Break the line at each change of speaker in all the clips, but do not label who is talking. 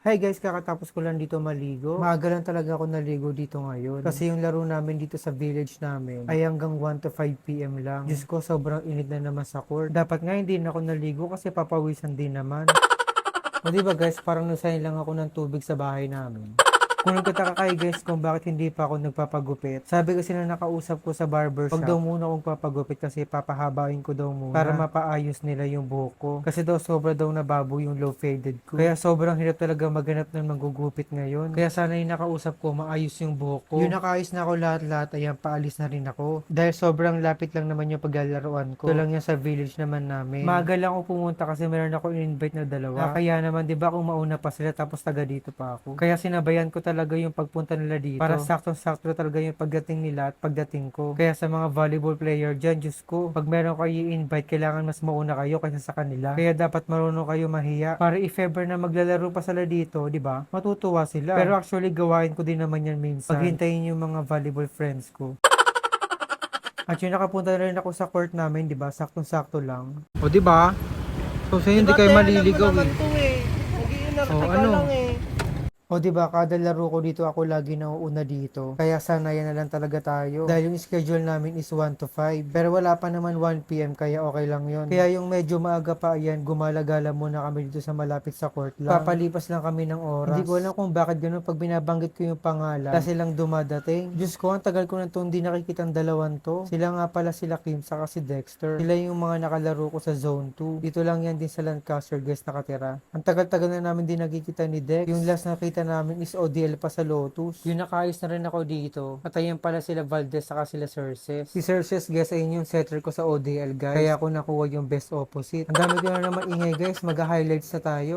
Hi guys, kakatapos ko lang dito maligo. Maaga lang talaga ako naligo dito ngayon. Kasi yung laro namin dito sa village namin ay hanggang 1 to 5 p.m. lang. Diyos ko, sobrang init na naman sa court. Dapat nga hindi na ako naligo kasi papawisan din naman. O di ba guys, parang nasayin lang ako ng tubig sa bahay namin. Kung nagtataka kayo guys kung bakit hindi pa ako nagpapagupit, sabi kasi na nakausap ko sa barber shop, wag daw muna akong papagupit kasi papahabain ko daw muna para mapaayos nila yung buhok ko. Kasi daw sobra daw nababo yung low faded ko. Kaya sobrang hirap talaga maghanap ng magugupit ngayon. Kaya sana yung nakausap ko maayos yung buhok ko. Yung nakaayos na ako lahat-lahat, ayan paalis na rin ako. Dahil sobrang lapit lang naman yung paglalaroan ko. Ito lang yan sa village naman namin. Maaga lang ako pumunta kasi meron ako in-invite na dalawa. Ah, kaya naman, di ba kung mauna pa sila tapos taga dito pa ako. Kaya sinabayan ko talaga yung pagpunta nila dito. Para saktong-sakto talaga yung pagdating nila at pagdating ko. Kaya sa mga volleyball player dyan, Diyos ko, pag meron kayo i-invite, kailangan mas mauna kayo kaysa sa kanila. Kaya dapat marunong kayo mahiya. Para if ever na maglalaro pa sila dito, di ba? Matutuwa sila. Pero actually, gawain ko din naman yan minsan. Paghintayin yung mga volleyball friends ko. At yun, nakapunta na rin ako sa court namin, di ba? Saktong-sakto lang. O, di ba? So, sa hindi kayo maliligaw eh. Oh,
ka
ano?
lang eh.
O di ba kada laro ko dito ako lagi nauuna dito. Kaya sana yan na lang talaga tayo. Dahil yung schedule namin is 1 to 5. Pero wala pa naman 1 PM kaya okay lang yon. Kaya yung medyo maaga pa yan, gumalagala muna kami dito sa malapit sa court lang. Papalipas lang kami ng oras. Hindi ko alam kung bakit ganun pag binabanggit ko yung pangalan. Kasi lang dumadating. Diyos ko, ang tagal ko na itong di nakikita ang dalawan to. Sila nga pala sila Kim saka si Dexter. Sila yung mga nakalaro ko sa zone 2. Dito lang yan din sa Lancaster guys nakatira. Ang tagal-tagal na namin din nakikita ni Dex. Yung last nakita namin is ODL pa sa Lotus. Yung nakaayos na rin ako dito. At ayan pala sila Valdez saka sila Cerces. Si Cerces guys ayun yung setter ko sa ODL guys. Kaya ako nakuha yung best opposite. Ang dami ko na naman ingay guys. Mag-highlights na tayo.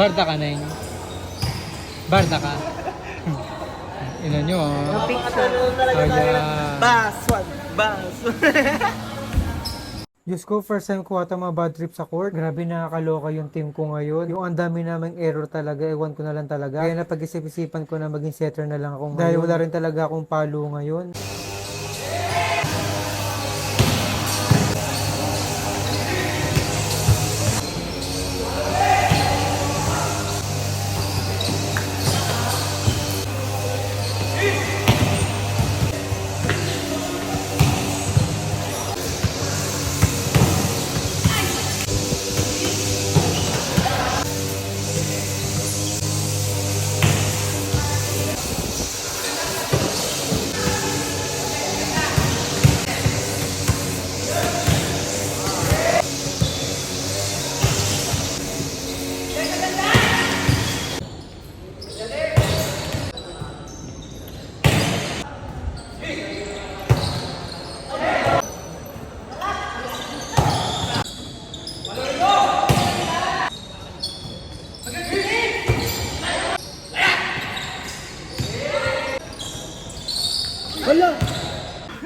Barda ka, Neng. Barda ka. Ina nyo, ah. Ayan.
Bas, wag, bas.
Diyos ko, first time ko ata mga bad trip sa court. Grabe nakakaloka yung team ko ngayon. Yung ang dami namang error talaga, ewan ko na lang talaga. Kaya napag-isip-isipan ko na maging setter na lang ako ngayon. Dahil wala rin talaga akong palo ngayon.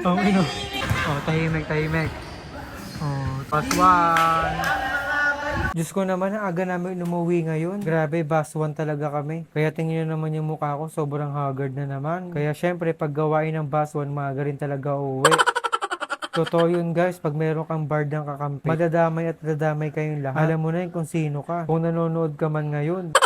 Oh, ano? Oh, tahimik, tahimik. Oh, pass one. Diyos ko naman, ang aga namin umuwi ngayon. Grabe, bus one talaga kami. Kaya tingin nyo naman yung mukha ko, sobrang haggard na naman. Kaya syempre, pag gawain ng bus one, maaga rin talaga uuwi. Totoo yun guys, pag meron kang bard ng kakampi, madadamay at dadamay kayong lahat. Alam mo na yun kung sino ka. Kung nanonood ka man ngayon.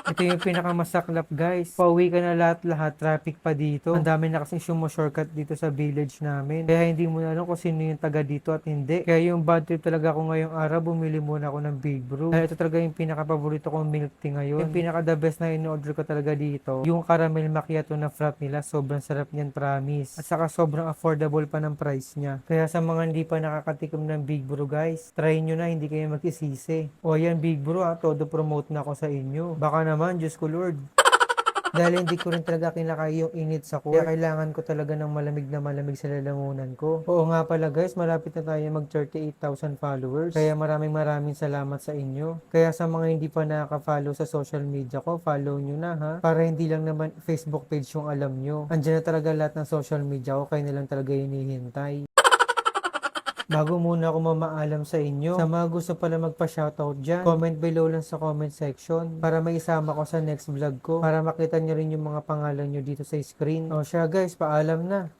Ito yung pinakamasaklap guys. Pauwi ka na lahat-lahat, traffic pa dito. Ang dami na kasing sumo shortcut dito sa village namin. Kaya hindi mo na alam kung sino yung taga dito at hindi. Kaya yung bad trip talaga ako ngayong araw, bumili muna ako ng Big Brew. Dahil ito talaga yung pinaka-paborito kong milk tea ngayon. Yung pinaka-the best na in-order ko talaga dito, yung caramel macchiato na frap nila, sobrang sarap niyan, promise. At saka sobrang affordable pa ng price niya. Kaya sa mga hindi pa nakakatikim ng Big Brew guys, try nyo na, hindi kayo mag-isisi. O yan, Big Brew ha, todo promote na ako sa inyo. Baka naman, Diyos ko Lord. Dahil hindi ko rin talaga kinakaya yung init sa court. Kaya kailangan ko talaga ng malamig na malamig sa lalamunan ko. Oo nga pala guys, malapit na tayo mag 38,000 followers. Kaya maraming maraming salamat sa inyo. Kaya sa mga hindi pa nakaka-follow sa social media ko, follow nyo na ha. Para hindi lang naman Facebook page yung alam nyo. Andiyan na talaga lahat ng social media ko, kayo na lang talaga hinihintay. Bago muna ako mamaalam sa inyo, sa mga gusto pala magpa-shoutout dyan, comment below lang sa comment section para may isama ko sa next vlog ko para makita nyo rin yung mga pangalan nyo dito sa screen. O siya guys, paalam na.